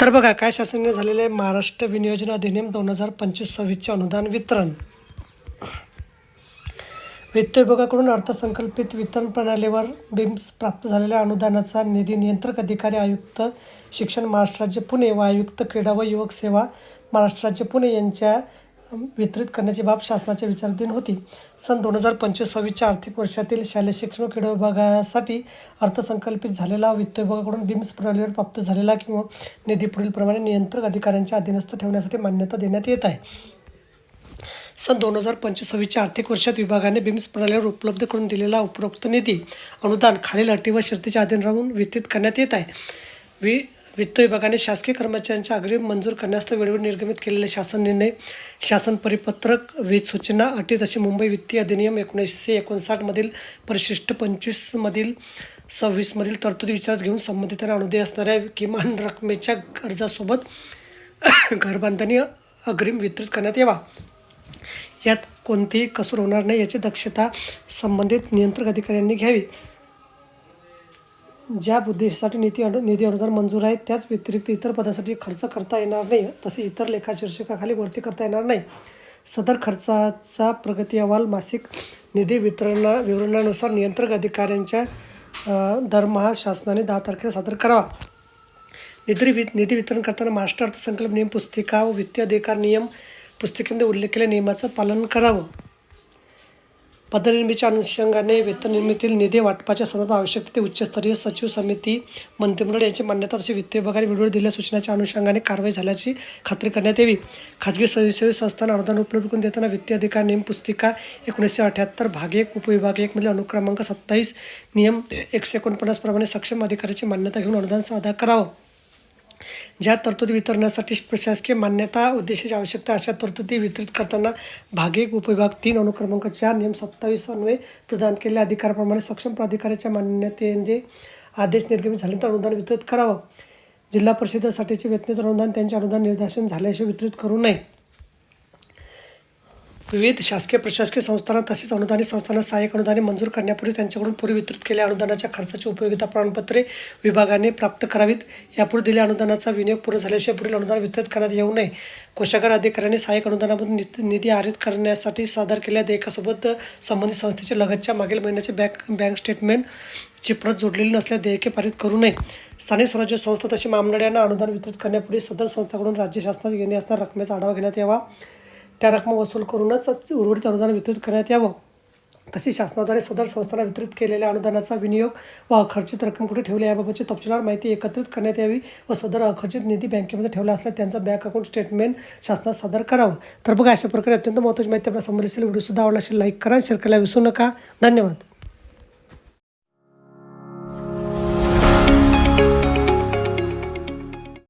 तर बघा काय शासनाने झालेले महाराष्ट्र विनियोजन अधिनियम दोन हजार पंचवीस सव्वीसचे अनुदान वितरण. वित्त विभागाकडून अर्थसंकल्पित वितरण प्रणालीवर बिम्स प्राप्त झालेल्या अनुदानाचा निधी नियंत्रक अधिकारी आयुक्त शिक्षण महाराष्ट्र राज्य पुणे व आयुक्त क्रीडा व युवक सेवा महाराष्ट्र राज्य पुणे यांच्या वितरित करण्याची बाब शासनाच्या विचाराधीन होती. सन दोन हजार पंचवीस सव्वीसच्या आर्थिक वर्षातील शालेय शिक्षण क्रीडा विभागासाठी अर्थसंकल्पित झालेला वित्त विभागाकडून बिम्स प्रणालीवर प्राप्त झालेला किंवा निधी पुढीलप्रमाणे नियंत्रक अधिकाऱ्यांच्या अधीनस्थ ठेवण्यासाठी मान्यता देण्यात येत आहे. सन दोन हजार पंचवीस सव्वीसच्या आर्थिक वर्षात विभागाने बिम्स प्रणालीवर उपलब्ध करून दिलेला उपरोक्त निधी अनुदान खालील अटी व शर्तीच्या अधीन राहून वितरित करण्यात येत आहे. वि वित्त विभागाने शासकीय कर्मचाऱ्यांच्या अग्रिम मंजूर करण्यास वेळेवर निर्गमित केलेले शासन निर्णय शासन परिपत्रक वीज सूचना अटी तसे मुंबई वित्तीय अधिनियम एकोणीसशे एकोणसाठमधील परिशिष्ट पंचवीसमधील सव्वीसमधील तरतुदी विचारात घेऊन संबंधितांना अनुदय असणाऱ्या किमान रकमेच्या कर्जासोबत घरबांधणी अग्रिम वितरित करण्यात यावा. यात कोणतीही कसूर होणार नाही याची दक्षता संबंधित नियंत्रक अधिकाऱ्यांनी घ्यावी. ज्या उद्देशासाठी निधी अनु निधी अनुदान मंजूर आहे त्याच व्यतिरिक्त इतर पदासाठी खर्च करता येणार नाही. तसे इतर लेखा शीर्षकाखाली भरती करता येणार नाही. सदर खर्चाचा प्रगती अहवाल मासिक निधी वितरणा विवरणानुसार नियंत्रक अधिकाऱ्यांच्या दरमहा शासनाने दहा तारखेला सादर करावा. निधी वि निधी वितरण करताना महाराष्ट्र अर्थसंकल्प नियम पुस्तिका व वित्तीय अधिकार नियम पुस्तिकेमध्ये उल्लेख केलेल्या नियमाचं पालन करावं. पदनिर्मितीच्या अनुषंगाने वेतन निर्मितील निधी वाटपाच्या संदर्भात आवश्यक ते उच्चस्तरीय सचिव समिती मंत्रिमंडळ यांची मान्यता तशी वित्त विभागाने वेळोवेळी दिलेल्या सूचनाच्या अनुषंगाने कारवाई झाल्याची खात्री करण्यात यावी. खाजगी स्वयंसेवी संस्थांना अनुदान उपलब्ध करून देताना वित्तीय अधिकार नियम पुस्तिका एकोणीसशे अठ्याहत्तर भाग एक उपविभाग एक मधील अनुक्रमांक सत्तावीस नियम एकशे एकोणपन्नास प्रमाणे सक्षम अधिकाऱ्याची मान्यता घेऊन अनुदान सादा करावं. ज्या तरतुदी वितरणासाठी प्रशासकीय मान्यता उद्देशाची आवश्यकता अशा तरतुदी वितरित करताना भाग एक उपविभाग तीन अनुक्रमांक चार नियम सत्तावीस अन्वये प्रदान केलेल्या अधिकाराप्रमाणे सक्षम प्राधिकाऱ्याच्या मान्यतेने आदेश निर्गमित झाल्यानंतर अनुदान वितरित करावं. जिल्हा परिषदेसाठीचे वेतनेत अनुदान त्यांचे अनुदान निर्देशन झाल्याशिवाय वितरित करू नये. विविध शासकीय प्रशासकीय संस्थांना तसेच अनुदानित संस्थांना सहाय्यक अनुदाने मंजूर करण्यापूर्वी त्यांच्याकडून पूर्वी वितरित केलेल्या अनुदानाच्या खर्चाची उपयोगिता प्रमाणपत्रे विभागाने प्राप्त करावीत. यापूर्वी दिलेल्या अनुदानाचा विनियोग पूर्ण झाल्याशिवाय पुढील अनुदान वितरित करण्यात येऊ नये. कोषागार अधिकाऱ्यांनी सहाय्यक अनुदानामधून निधी आरित करण्यासाठी सादर केलेल्या देयकासोबत संबंधित संस्थेच्या लगतच्या मागील महिन्याचे बँक बँक स्टेटमेंटची प्रत जोडलेली नसल्यास देयके पारित करू नये. स्थानिक स्वराज्य संस्था तशी मामनड्यांना अनुदान वितरित करण्यापूर्वी सदर संस्थाकडून राज्य शासनात येणे असणाऱ्या रकमेचा आढावा घेण्यात यावा. त्या रकमा वसूल करूनच उर्वरित अनुदान वितरित करण्यात यावं. तसेच शासनाद्वारे सदर संस्थांना वितरित केलेल्या अनुदानाचा विनियोग व अखर्चित रक्कम कुठे ठेवली याबाबतची तपशीलवार माहिती एकत्रित करण्यात यावी व सदर अखर्चित निधी बँकेमध्ये ठेवला असल्यास त्यांचा बँक अकाउंट स्टेटमेंट शासनात सादर करावं. तर बघा अशा प्रकारे अत्यंत महत्त्वाची माहिती आपल्यासमोर असेल. व्हिडिओसुद्धा आवडला असेल लाईक करा शेअर करायला विसरू नका. धन्यवाद.